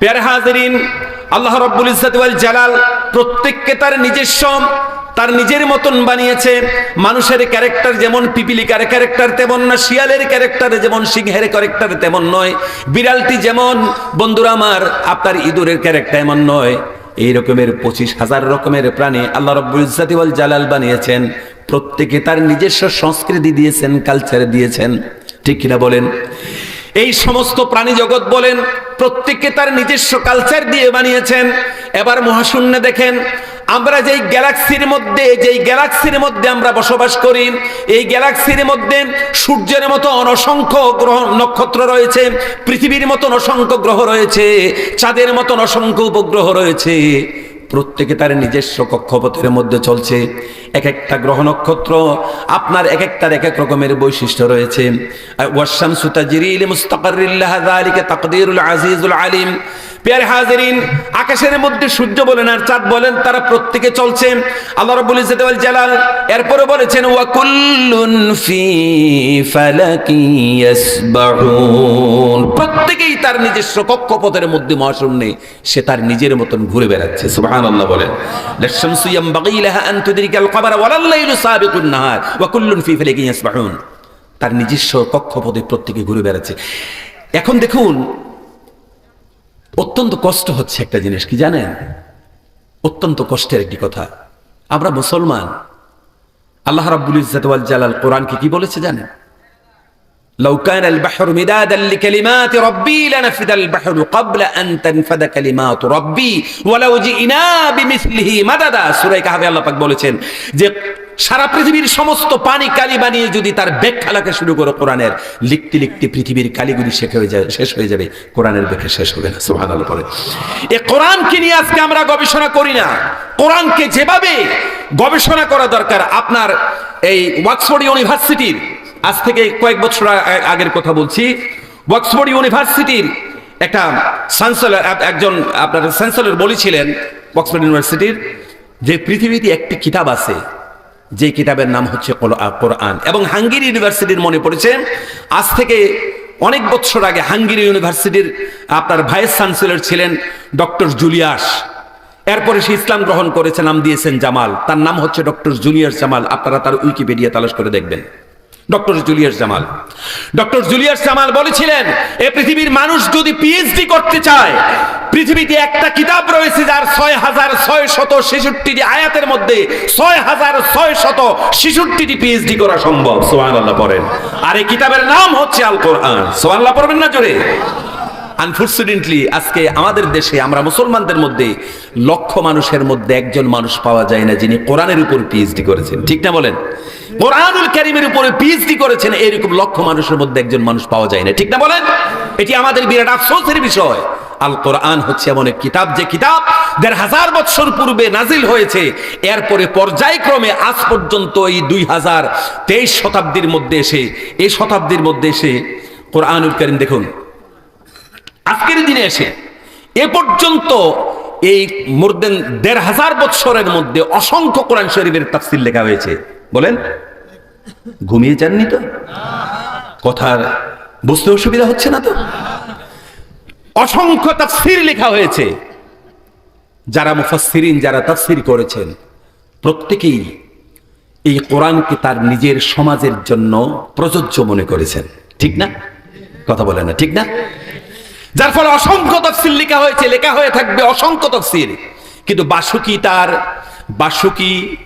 পেয়ারে হাজিরিন, আল্লাহ রব্বুল ইজ্জত জালাল প্রত্যেককে তার নিজস্ব, তার নিজের মতন বানিয়েছে। মানুষের ক্যারেক্টার যেমন পিপিলিকার ক্যারেক্টার তেমন না শিয়ালের ক্যারেক্টার যেমন সিংহের ক্যারেক্টার তেমন নয়। বিড়ালটি যেমন, বন্ধুরা আমার, আপনার ইঁদুরের ক্যারেক্টার এমন নয়। এই রকমের পঁচিশ হাজার রকমের প্রাণী আল্লাহ রব্বুল ওয়াল জালাল বানিয়েছেন। প্রত্যেকে তার নিজস্ব সংস্কৃতি দিয়েছেন কালচার দিয়েছেন। ঠিক কিনা বলেন? এই সমস্ত প্রাণী জগৎ বলেন, প্রত্যেককে তার নিজস্ব কালচার দিয়ে বানিয়েছেন। এবার মহাশূন্যে দেখেন, আমরা যেই গ্যালাক্সির মধ্যে, যেই গ্যালাক্সির মধ্যে আমরা বসবাস করি, এই গ্যালাক্সির মধ্যে সূর্যের মতো অনসংখ্য গ্রহ নক্ষত্র রয়েছে, পৃথিবীর মতো অসংখ্য গ্রহ রয়েছে, চাঁদের মতন অসংখ্য উপগ্রহ রয়েছে। প্রত্যেকে তার নিজস্ব কক্ষপথের মধ্যে চলছে। এক একটা গ্রহ নক্ষত্র আপনার এক একটার এক এক রকমের বৈশিষ্ট্য রয়েছে। আকাশের মধ্যে সূর্য বলেন আর চাঁদ বলেন, তারা প্রত্যেকে চলছে। আল্লাহ রাব্বুল ইজ্জত জালাল এরপরে বলেছেন ফি প্রত্যেকেই তার নিজস্ব কক্ষপথের মধ্যে মহাশূন্যে সে তার নিজের মতন ঘুরে বেড়াচ্ছে তার নিজস্ব প্রত্যেকে ঘুরে বেড়াচ্ছে। এখন দেখুন, অত্যন্ত কষ্ট হচ্ছে একটা জিনিস, কি জানেন? অত্যন্ত কষ্টের একটি কথা। আমরা মুসলমান, আল্লাহ রাব্বুল ইজ্জাত জালাল কোরআনকে কি বলেছে জানেন? لو كان البحر مدادا لكلمات ربي لنفد البحر قبل أن تنفد كلمات ربي ولو جئنا بمثله مددا সূরা কাহফে আল্লাহ পাক বলেছেন যে সারা পৃথিবীর সমস্ত পানি কালি বানিয়ে যদি তার ব্যাখ্যা লেখা শুরু করো কোরআনের লিখতে লিখতে পৃথিবীর কালিগুলি শেষ হয়ে যাবে শেষ হয়ে যাবে কোরআনের ব্যাখ্যা শেষ হবে না সুবহানাল্লাহ পরে এই কোরআনকে নিয়ে আজকে আমরা গবেষণা করি না কোরআনকে যেভাবে গবেষণা করা দরকার আপনার এই ওয়াক্সফোর্ড ইউনিভার্সিটির আজ থেকে কয়েক বছর আগের কথা বলছি। ওয়াক্সফোর্ড ইউনিভার্সিটির একটা চ্যান্সেলর একজন আপনার চ্যান্সেলর বলেছিলেন অক্সফোর্ড ইউনিভার্সিটির যে পৃথিবীতে একটি কিতাব আছে, যে কিতাবের নাম হচ্ছে কোরআন। এবং হাঙ্গেরি ইউনিভার্সিটির মনে পড়েছে, আজ থেকে অনেক বছর আগে হাঙ্গেরি ইউনিভার্সিটির আপনার ভাইস চ্যান্সেলর ছিলেন ডক্টর জুলিয়াস এরপরে সে ইসলাম গ্রহণ করেছে, নাম দিয়েছেন জামাল। তার নাম হচ্ছে ডক্টর জুলিয়াস জামাল। আপনারা তার উইকিপিডিয়া তালাশ করে দেখবেন। Doctor Julius Jamal. Doctor Julius Jamal বলেছিলেন, এ পৃথিবীর মানুষ যদি পিএইচডি করতে চায়, পৃথিবীতে একটা কিতাব রয়েছে যার ছয় হাজার ছয় শত ছেষট্টিটি আয়াতের মধ্যে ছয় হাজার ছয় শত ছেষট্টিটি পিএইচডি করা সম্ভব। সোহান আল্লাহ পড়েন। আর এই কিতাবের নাম হচ্ছে আল কোরআন সোহান আল্লাহ পড়বেন না জোরে? আনফর্চুনেটলি আজকে আমাদের দেশে আমরা মুসলমানদের মধ্যে লক্ষ মানুষের মধ্যে একজন মানুষ পাওয়া যায় না যিনি কোরআনের উপর পিএইচডি করেছেন। ঠিক না বলেন? কোরআনুল কারিমের উপরে পিএইচডি করেছেন এরকম লক্ষ মানুষের মধ্যে একজন মানুষ পাওয়া যায় না। ঠিক না বলেন? এটি আমাদের বিরাট আফসোসের বিষয়। আল কোরআন হচ্ছে এমন এক কিতাব, যে কিতাব দেড় হাজার বছর পূর্বে নাজিল হয়েছে। এরপরে পর্যায়ক্রমে আজ পর্যন্ত এই দুই হাজার তেইশ শতাব্দীর মধ্যে এসে এই শতাব্দীর মধ্যে এসে কোরআনুল করিম দেখুন। আজকের দিনে এসে, এ পর্যন্ত এই মোর দেন দেড় হাজার বৎসরের মধ্যে অসংখ্য কোরআন শরীফের তাফসির লেখা হয়েছে। বলেন? ঘুমিয়ে যাননি তো? কথার বুঝতে অসুবিধা হচ্ছে না তো? অসংখ্য তাফসির লেখা হয়েছে। যারা মুফাসসিরিন, যারা তাফসির করেছেন, প্রত্যেকেই এই কোরআনকে তার নিজের সমাজের জন্য প্রযোজ্য মনে করেছেন। ঠিক না? কথা বলে না, ঠিক না? যার ফলে অসংখ্য তফসিল লেখা হয়েছে, লেখা হয়ে থাকবে অসংখ্য তফসিল কিন্তু বাসুকি তার, বাসুকি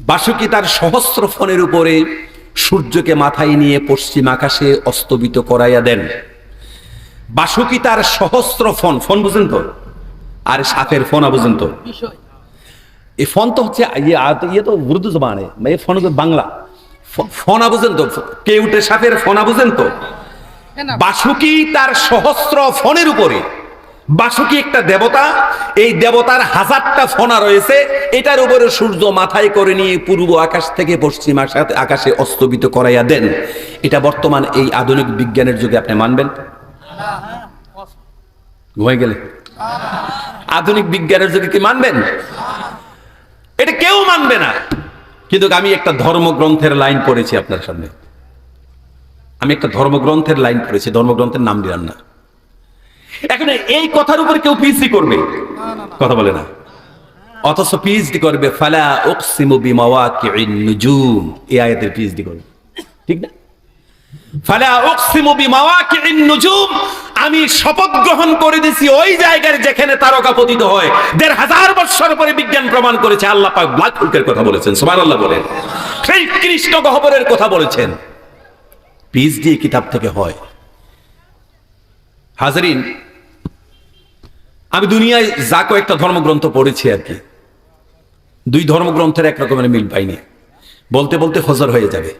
বাসুকি তার সহস্র ফোনের উপরে সূর্যকে মাথায় নিয়ে পশ্চিম আকাশে অস্তবিত করাইয়া দেন। বাসুকি তার সহস্র ফোন ফোন বুঝেন তো? আর সাপের ফোন বুঝেন তো? এই ফোন তো হচ্ছে ইয়ে ইয়ে তো উর্দু জবানে এই ফোন হচ্ছে বাংলা। ফোনা বুঝেন তো? কেউটে সাপের ফোনা বুঝেন তো? বাসুকি তার সহস্র ফোনের উপরে বাসুকি একটা দেবতা, এই দেবতার হাজারটা ফোনা রয়েছে, এটার উপরে সূর্য মাথায় করে নিয়ে পূর্ব আকাশ থেকে পশ্চিম আকাশ- অস্তবিত করাইয়া দেন। এটা বর্তমান এই আধুনিক বিজ্ঞানের যুগে আপনি মানবেন? গেলে। আধুনিক বিজ্ঞানের যুগে কি মানবেন? এটা কেউ মানবে না। কিন্তু আমি একটা ধর্মগ্রন্থের লাইন পড়েছি আপনার সামনে। আমি একটা ধর্মগ্রন্থের লাইন পড়েছি, ধর্মগ্রন্থের নাম দিলাম না। এখন এই কথার উপর কেউ পিএইচডি করবে? কথা বলে না। অথচ পিএইচডি করবে, ফালা উকসিমু বিমাওয়াকিন নুজুম। এই আয়াতের পিএইচডি করবে। ঠিক না? ফালা উকসিমু বিমাওয়াকিন নুজুম, আমি শপথ গ্রহণ করে দিছি ওই জায়গার যেখানে তারকা পতিত হয়। দেড় হাজার বছর পরে বিজ্ঞান প্রমাণ করেছে, আল্লাহ পাক ব্ল্যাক হোলের কথা বলেছেন, সুবহানাল্লাহ বলেন। সেই কৃষ্ণ গহ্বরের কথা বলেছেন। পিএইচডি কিতাব থেকে হয়। হাজারিন আমি দুনিয়ায় যা কয়েকটা ধর্মগ্রন্থ পড়েছি আর কি। দুই ধর্মগ্রন্থের এক রকমের মিল পাইনি। বলতে বলতে ফজর হয়ে যাবে।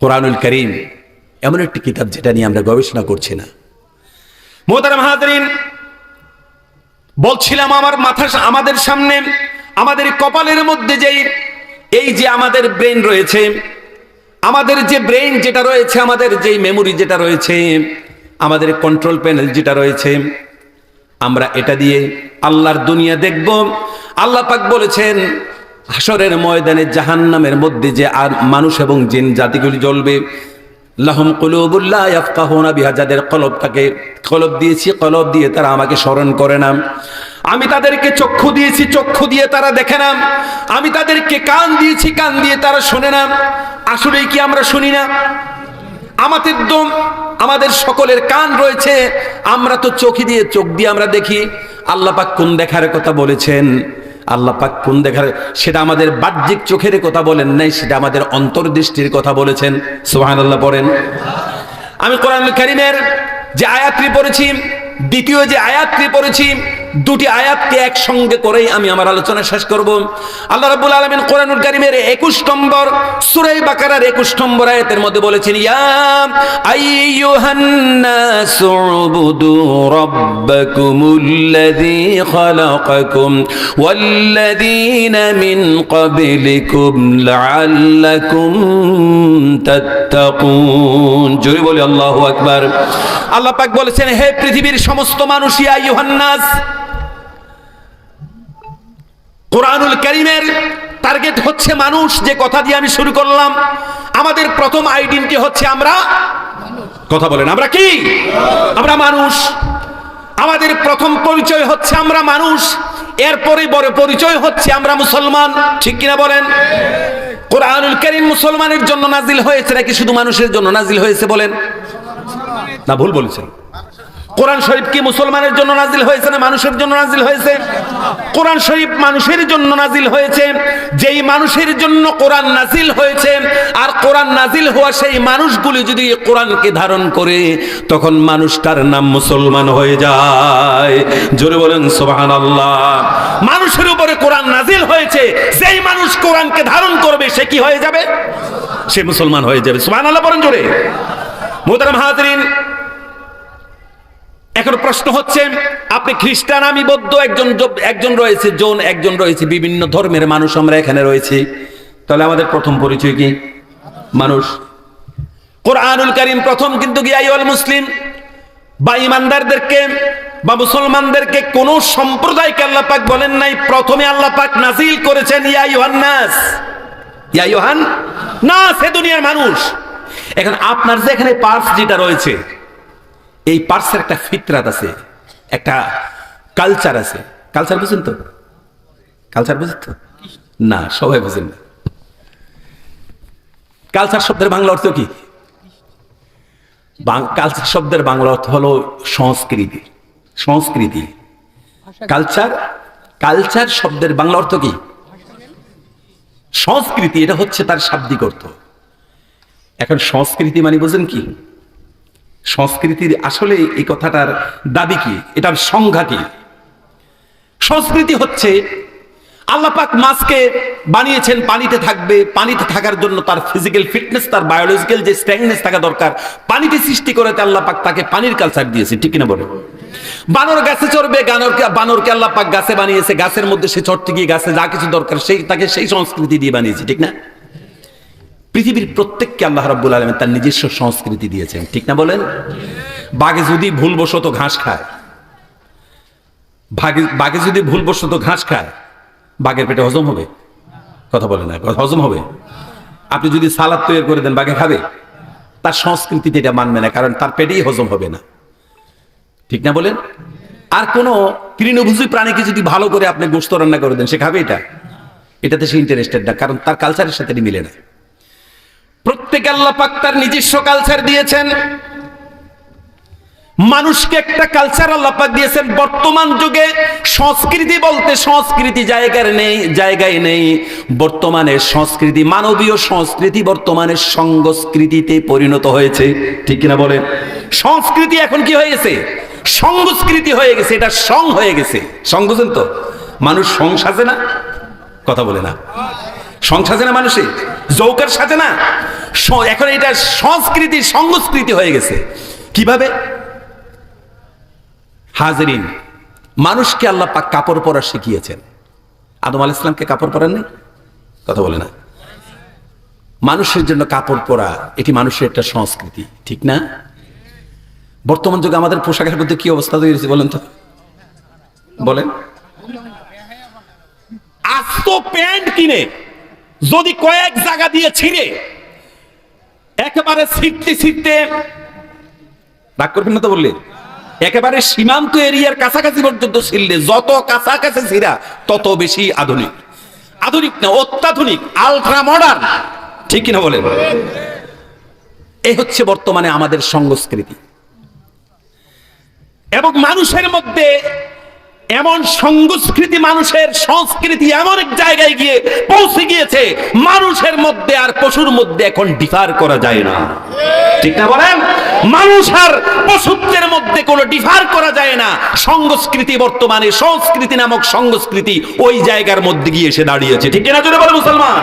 কোরআনুল করিম এমন একটি কিতাব যেটা নিয়ে আমরা গবেষণা করছি না। মোহতারাম হাজরিন, বলছিলাম আমার মাথা আমাদের সামনে, আমাদের কপালের মধ্যে যেই, এই যে আমাদের ব্রেন রয়েছে, আমাদের যে ব্রেন যেটা রয়েছে, আমাদের যেই মেমোরি যেটা রয়েছে, আমাদের কন্ট্রোল প্যানেল যেটা রয়েছে আমরা এটা দিয়ে আল্লাহর দুনিয়া দেখব। আল্লাহ পাক বলেছেন হাসরের ময়দানে জাহান্নামের মধ্যে যে আর মানুষ এবং জিন জাতিগুলি জ্বলবে, লাহম কলুবুল্লাহ বিহা, যাদের কলবটাকে কলব দিয়েছি, কলব দিয়ে তারা আমাকে স্মরণ করে না। আমি তাদেরকে চক্ষু দিয়েছি, চক্ষু দিয়ে তারা দেখে না। আমি তাদেরকে কান দিয়েছি, কান দিয়ে তারা শোনে না। আসলেই কি আমরা শুনি না? আমাদের দম আমাদের সকলের কান রয়েছে। আমরা তো চোখে দিয়ে চোখ দিয়ে আমরা দেখি। আল্লাহ পাক কোন দেখার কথা বলেছেন? আল্লাহ পাক কোন দেখার সেটা আমাদের বাহ্যিক চোখের কথা বলেন নাই, সেটা আমাদের অন্তর্দৃষ্টির কথা বলেছেন। সোহান আল্লাহ পড়েন। আমি কোরআন করিমের যে আয়াতটি পড়েছি, দ্বিতীয় যে আয়াতটি পড়েছি দুটি আয়াতকে একসঙ্গে করেই আমি আমার আলোচনা শেষ করব। আল্লাহ রাব্বুল আলামিন কোরআনুল কারীমের 21 নম্বর, সূরা বাকারার 21 নম্বর আয়াতের মধ্যে বলেছেন, ইয়া আইয়ুহান নাসু উবুদু রাব্বাকুমুল্লাযী খালাকাকুম ওয়াল্লাযীনা মিন ক্বাবলিকুম লাআল্লাকুম তাত্তাকুন। জোরে বলি, আল্লাহু আকবার। আল্লাহ পাক বলেছেন, হে পৃথিবীর সমস্ত মানুষ, ইয়া আইয়ুহান কোরআনুল করিমের টার্গেট হচ্ছে মানুষ, যে কথা দিয়ে আমি শুরু করলাম, আমাদের প্রথম আইডেন্টি হচ্ছে আমরা কথা বলেন, আমরা কি? আমরা মানুষ। আমাদের প্রথম পরিচয় হচ্ছে আমরা মানুষ, এরপরে বড় পরিচয় হচ্ছে আমরা মুসলমান। ঠিক কিনা বলেন? কোরআনুল করিম মুসলমানের জন্য নাজিল হয়েছে নাকি শুধু মানুষের জন্য নাজিল হয়েছে বলেন? না, ভুল বলেছেন। কোরআন শরীফ কি মুসলমানের জন্য নাজিল হয়েছে না মানুষের জন্য নাজিল হয়েছে? কোরআন শরীফ মানুষের জন্য নাজিল হয়েছে, যেই মানুষের জন্য কোরআন নাজিল হয়েছে, আর কোরআন নাজিল হওয়া সেই মানুষগুলি যদি কোরআনকে ধারণ করে, তখন মানুষটার নাম মুসলমান হয়ে যায়। জোরে বলেন সোহান আল্লাহ মানুষের উপরে কোরআন নাজিল হয়েছে, যেই মানুষ কোরআনকে ধারণ করবে, সে কি হয়ে যাবে? সে মুসলমান হয়ে যাবে। সোহান আল্লাহ বলেন জোরে। মোহতারাম হাজরিন এখন প্রশ্ন হচ্ছে, আপনি খ্রিস্টান, আমি বৌদ্ধ, একজন একজন রয়েছে, জন, একজন রয়েছে, বিভিন্ন ধর্মের মানুষ আমরা এখানে রয়েছি। তাহলে আমাদের প্রথম পরিচয় কি? মানুষ। কোরআনুল করিম প্রথম কিন্তু গিয়াইল মুসলিম? বা ইমানদারদেরকে, বা মুসলমানদেরকে কোন সম্প্রদায়কে আল্লাহ পাক বলেন নাই, প্রথমে আল্লাহ পাক নাজিল করেছেন, ইয়া ইউহান্নাস ইয়া ইউহান না সে দুনিয়ার মানুষ। এখন আপনার যে এখানে পার্স যেটা রয়েছে এই পার্সের একটা ফিতরাত আছে, একটা কালচার আছে। কালচার বুঝেন তো? কালচার বুঝেন তো? না, সবাই বুঝেন না। কালচার শব্দের বাংলা অর্থ কি? কালচার শব্দের বাংলা অর্থ হলো সংস্কৃতি। সংস্কৃতি। কালচার কালচার শব্দের বাংলা অর্থ কি? সংস্কৃতি, এটা হচ্ছে তার শাব্দিক অর্থ। এখন সংস্কৃতি মানে বুঝেন কি? সংস্কৃতির আসলে এই কথাটার দাবি কি? এটার সংজ্ঞা কি? সংস্কৃতি হচ্ছে আল্লাপাক মাছকে বানিয়েছেন, পানিতে থাকবে, পানিতে থাকার জন্য তার ফিজিক্যাল ফিটনেস তার বায়োলজিক্যাল যে স্ট্রেংনেস থাকা দরকার পানিতে সৃষ্টি করে আল্লাপাক তাকে পানির কালচার দিয়েছে, ঠিক কিনা বলে বানর গাছে চড়বে, গানরকে বানরকে আল্লাহ পাক গাছে বানিয়েছে, গাছের মধ্যে সে চড়তে গিয়ে গাছে যা কিছু দরকার, সেই তাকে সেই সংস্কৃতি দিয়ে বানিয়েছে, ঠিক না? পৃথিবীর প্রত্যেককে আল্লাহ রাব্বুল আলমী তার নিজস্ব সংস্কৃতি দিয়েছেন। ঠিক না বলেন? বাঘে যদি ভুলবশত ঘাস খায়, বাঘে বাঘে যদি ভুলবশত ঘাস খায়, বাঘের পেটে হজম হবে? কথা বলে না হজম হবে। আপনি যদি সালাদ তৈরি করে দেন, বাঘে খাবে? তার সংস্কৃতিতে এটা মানবে না, কারণ তার পেটেই হজম হবে না। ঠিক না বলেন? আর কোনো তৃণভোজী প্রাণীকে যদি ভালো করে আপনি গোস্ত রান্না করে দেন, সে খাবে এটা? এটাতে সে ইন্টারেস্টেড না, কারণ তার কালচারের সাথে মিলে না। প্রত্যেক আল্লাহ পাক তার নিজস্ব কালচার দিয়েছেন। মানুষকে একটা কালচার আল্লাপাক দিয়েছেন। বর্তমান যুগে সংস্কৃতি বলতে সংস্কৃতি জায়গার নেই, জায়গায় নেই। বর্তমানে সংস্কৃতি, মানবীয় সংস্কৃতি বর্তমানে সংস্কৃতিতে পরিণত হয়েছে। ঠিক কিনা বলেন? সংস্কৃতি এখন কি হয়ে গেছে? সংস্কৃতি হয়ে গেছে, এটা সং হয়ে গেছে। সং বুঝেন তো? মানুষ সং সাজে না? কথা বলে না। সং সাজে না মানুষে, যৌকার সাজে না। এখন এটা সংস্কৃতি সংস্কৃতি হয়ে গেছে। কীভাবে? হাজরিন, মানুষকে আল্লাহ পাক কাপড় পরা শিখিয়েছেন। আদম আল ইসলামকে কাপড় পরান নেই? কথা বলে না। মানুষের জন্য কাপড় পরা, এটি মানুষের একটা সংস্কৃতি, ঠিক না? বর্তমান যুগে আমাদের পোশাকের মধ্যে কি অবস্থা তৈরি হয়েছে বলেন তো? বলেন। আস্ত প্যান্ট কিনে যদি কয়েক জায়গা দিয়ে ছিঁড়ে, একেবারে ছিটতে ছিটতে রাগ করবেন না তো বললে? একেবারে সীমান্ত এরিয়ার কাছাকাছি পর্যন্ত ছিললে যত কাছাকাছি ছিরা তত বেশি আধুনিক। আধুনিক না, অত্যাধুনিক আলট্রা মডার্ন ঠিক কিনা বলেন? এই হচ্ছে বর্তমানে আমাদের সংস্কৃতি। এবং মানুষের মধ্যে এমন সংস্কৃতি, মানুষের সংস্কৃতি এমন এক জায়গায় গিয়ে পৌঁছে গিয়েছে, মানুষের মধ্যে আর পশুর মধ্যে এখন ডিফার করা যায় না। ঠিক না বলেন? মানুষ আর পশুত্বের মধ্যে কোনো ডিফার করা যায় না। সংস্কৃতি বর্তমানে, সংস্কৃতি নামক সংস্কৃতি ওই জায়গার মধ্যে গিয়ে এসে দাঁড়িয়েছে। ঠিক না জোরে বলে মুসলমান?